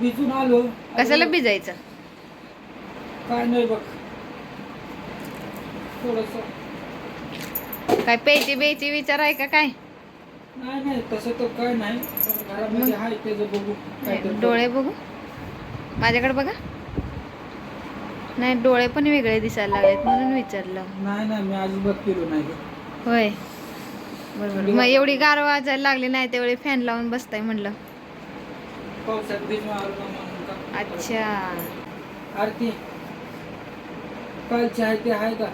भिजून आलो कशाला. भिजायचं? काय नाही बघ. थोडस. काय प्यायची बेची विचार आहे का काय? नाही नाही तसं तर काय नाही. पण घरामध्ये आहे त्याचं बघू. डोळे बघू. माझ्याकडे बघा. नाही डोळे पण वेगळे दिसायला लागलेत म्हणून विचारलं. नाही नाही मी अजिबात केलो नाही. होय. बरोबर. मग एवढी गार वाजायला लागली नाही त्यावेळी फॅन लावून बसताय म्हणलं. पावसात म्हणून का? अच्छा. आरती. कालची आहे ते आहे का?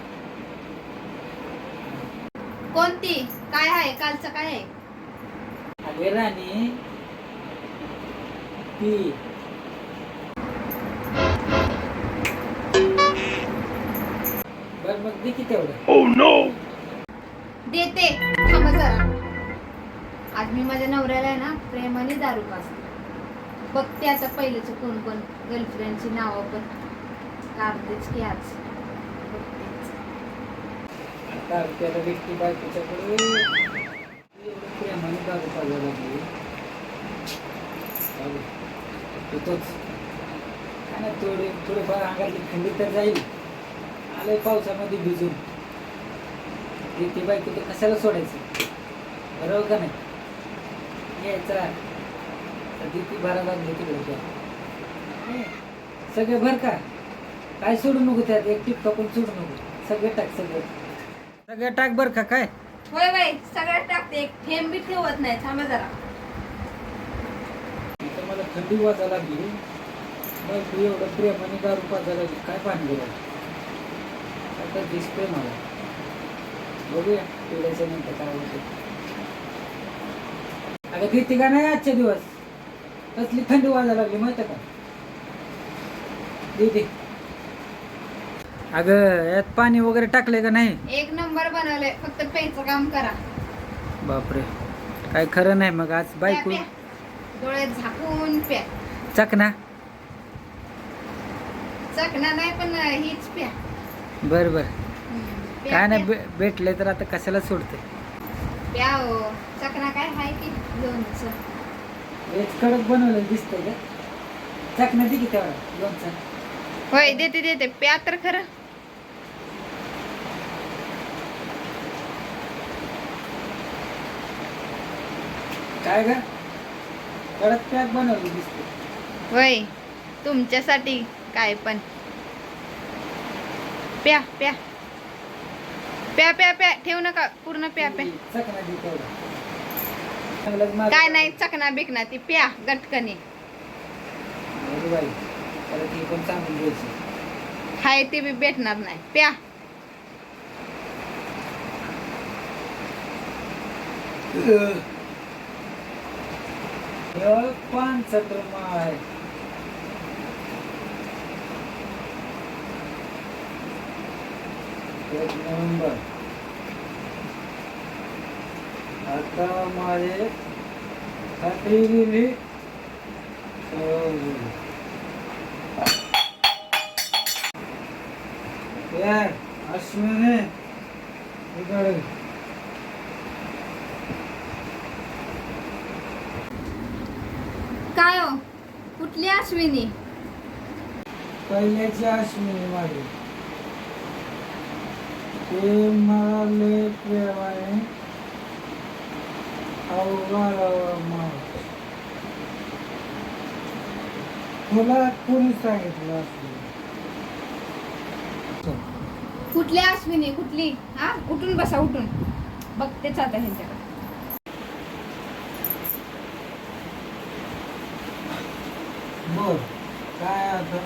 कोणती? काय आहे? कालचं काय आहे? अगे राणी ती. बर मग दे की तेवढं. देते. थांबा जरा. आज मी माझ्या नवऱ्याला आहे ना प्रेमाने दारू पाजते. बघते आता पहिलेच कोण कोण गर्लफ्रेंडची नावं पण. काढतेच की आज. बघतेच. आता त्याला व्यक्ती बायकोच्याकडे. एवढं प्रेमाने दारू पाजायला लागली. चालू. तिथंच काय नाही थोडी थोडीफार अंगातली थंडी तर जाईल आलंय पावसामध्ये भिजून. ती ती बायको ते कशाला सोडायचं? बरोबर का नाही? यायचा. ती ती भरा लागली तिकडे त्या. हं. सगळे भर का? काय सोडू नको त्यात? एक टिपका पण सोडू नको. सगळे टाक सगळे. सगळे टाक बर का? काय? होय बाई सगळ्यात टाकते एक थेंब बी ठेवत नाही. थांबा जरा. मला थंडी वाजायला लागली. मग तू एवढं प्रेमाने दारू पाजायला लागली. काय पाणी गेलं आता दिसतंय मला. बघूया पिढ्याच्या नंतर काय होतं अगं किती का नाही आजचे दिवस? कसली थंडी वाजायला लागली माहिती का? दीदी अगं यात पाणी वगैरे टाकले का नाही? एक नंबर बनवलंय फक्त प्यायचं काम करा. बापरे. काय खरं नाही मग आज बायको प्या. डोळे झाकून प्या. चकना चकना नाही पण हीच प्या. बर बर. हम्म, प्या, काय नाही प्या. भे- भेटले तर आता कशाला सोडते प्या हो. चकना काय हाय की लोणचं हेच कडक बनवलं दिसतंय का? दे की तेवढा लोणचं होय देते देते. प्या तर खरं. काय ग? कडक पॅक बनवलं दिसते होय तुमच्यासाठी काय पण. प्या प्या. प्या प्या प्या. ठेवू नका. पूर्ण प्या प्या. चकना दे तेवढा. काय नाही चकना बिकना ती प्या गटकनी हाय ते बी भेटणार नाही. प्या. हे आता माझे अश्विनी इकडे. काय हो? कुठली अश्विनी? पहिल्याची अश्विनी माझी. ते मला लय अवघाडावर मार तुला कोणी सांगितलं अश्विनी कुठली अश्विनी कुठली? हा? उठून बसा उठून. बघतेच आता ह्यांच्याकडे. बर काय आता?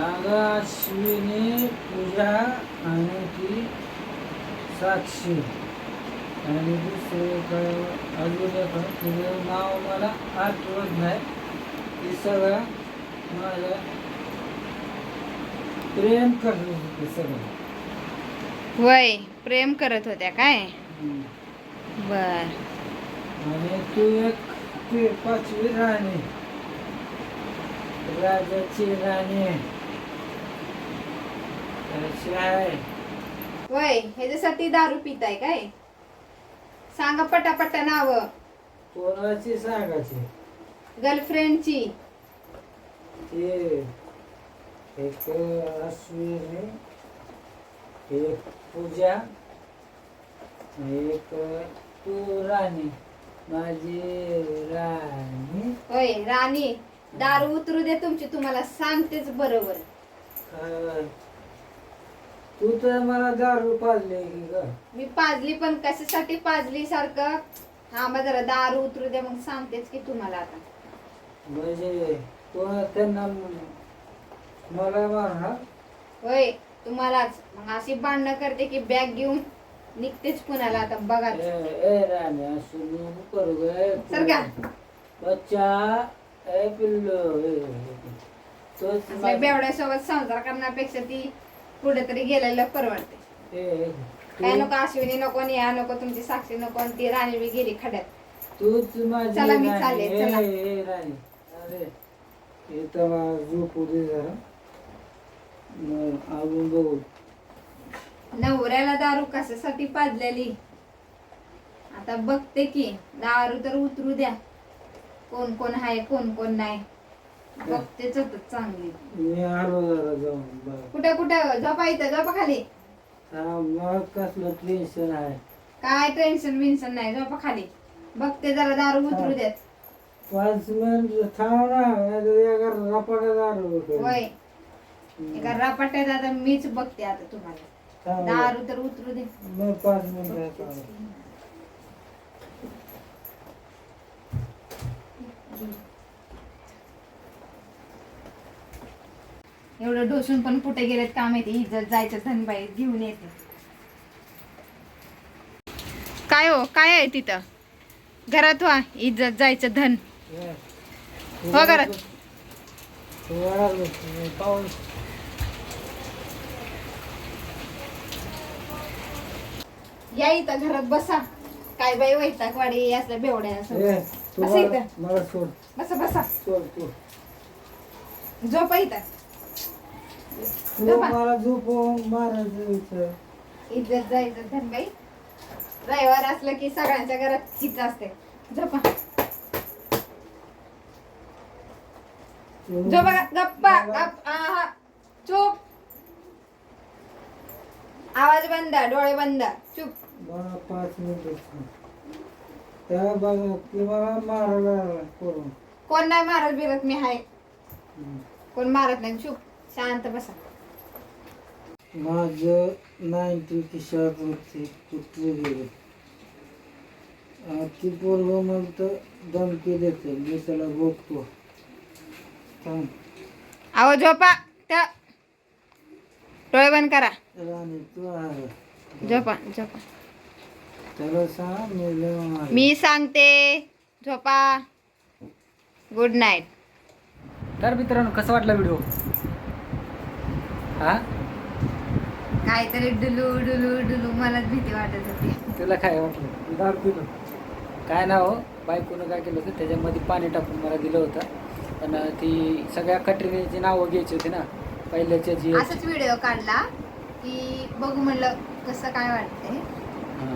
अगं अश्विनी पूजा आणि ती साक्षी. आणि दुसरे अजून तिचं नाव मला आठवत नाही. ती सगळं माझ्या प्रेम करत होते सगळं. वय प्रेम करत होत्या काय. बर. आणि तू एक ते पाचवी राणी. राजाची राणी आहे. वय ह्याच्यासाठी दारू पिताय काय? सांगा पटापटा नाव. कोणाची सांगायची? गर्लफ्रेंडची. ते एक अश्विनी एक पूजा एक तू राणी माझी राणी. होय राणी. दारू उतरू दे तुमची तुम्हाला सांगतेच बरोबर. तू तर मला दारू पाजले ग. मी पाजली पण कशासाठी पाजली सारखं? हा मग जरा दारू उतरू दे मग सांगतेच की तुम्हाला आता. म्हणजे तो त्यांना मला मारणार? होय तुम्हालाच. मग अशी भांडणं करते की बॅग घेऊन निघतेच पुण्याला आता बघा ए ए राणी असं नको करू ग ए? बच्चा ए पिल्लू ए, तोच असल्या माझा- बेवड्यासोबत संसार करण्यापेक्षा ती कुठेतरी गेलेलं परवडते काय नको अश्विनी नको नेहा नको तुमची साक्षी नको आणि ती राणी बी गेली खड्यात तूच माझी चला, मी. चालले, चला. राणी. अरे झोपू दे जरा. मग अजून बघू. नवऱ्याला दारू कशासाठी पाजलेली? आता बघते की दारू तर उतरू द्या. कोण कोण आहे कोण कोण नाही. बघतेच होत चांगली. मी आलो जरा जाऊन बघ. कुठे कुठे? झोपा इथं झोपा खाली. हा, मला कसलं टेन्शन आहे. काय टेन्शन बिन्शन नाही झोपा खाली. बघते जरा दारू उतरू देत. पाच मिनिट थांब ना नाहीतर एका रपाटा दारू उठेल. होय. एका रापाट्यात आता मीच बघते आता तुम्हाला. थांब. दारू तर उतरू दे. मग पाच मिनिट थांब. एवढं ढोसून पण कुठे गेलेत का माहिती? इज्जत जायचं धनबाई घेऊन येते. काय हो? काय आहे तिथं? घरात व्हा इज्जत जायचं धन. हो घरात. या इथं घरात बसा. काय बाई वैताग वाडी असल्या बेवड्या तू बस इथं. बसा बसा. झोपा इथं. झोपा. इथं. इज्जत जायचं धनबाई रविवार असलं की सगळ्यांच्या घरात हिच असते. झोपा. झोपा गप्पा गप आहा चुप. आवाज बंद डोळे बंद चुप. मला पाच मिनिट त्या बघा ती मला मारायला लागला करून कोण नाही मारत बिरत मी हाय हम्म. कोण मारत नाही चुप. शांत बसा. माझं नाईन्टी होते कुठले गेले. ती मला तर धमकी देते मी त्याला बघतो थांब. आहो झोपा. त्या डोळे बंद करा. राणी तू आहे. झोपा झोपा. त्याला सांग मी लय मारेन. मी सांगते. झोपा. Good night. तर मित्रांनो कसा वाटला व्हिडिओ? हा? काहीतरी डुलू डुलू डुलू मलाच भीती वाटत होती. तुला काय वाटलं? दारू पिलो काय ना हो बायकोनं काय केलं होतं त्याच्यामध्ये पाणी टाकून मला दिलं होतं. पण ती सगळ्या कटरीची नावं घ्यायची होती ना पहिल्याच्या जी असाच व्हिडिओ काढला की बघू म्हणलं कसं काय वाटतंय.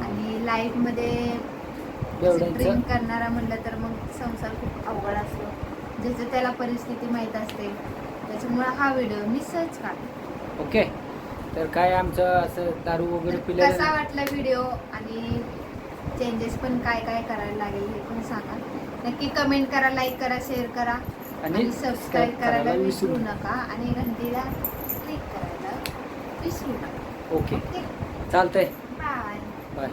आणि लाईफमध्ये ड्रिंक करणारा म्हणलं तर मग संसार खूप अवघड असतो. ज्याचं त्याला परिस्थिती माहीत असते त्याच्यामुळे हा व्हिडिओ मी सहज काढला. ओके? तर काय आमचं असं दारू वगैरे पिलेलं कसा. वाटला व्हिडिओ आणि चेंजेस पण काय काय करायला लागेल हे पण सांगा. नक्की कमेंट करा लाईक करा शेअर करा आणि सबस्क्राईब करायला विसरू नका आणि घंटीला क्लिक करायला विसरू नका. ओके. ओके? चालतंय. Bye bye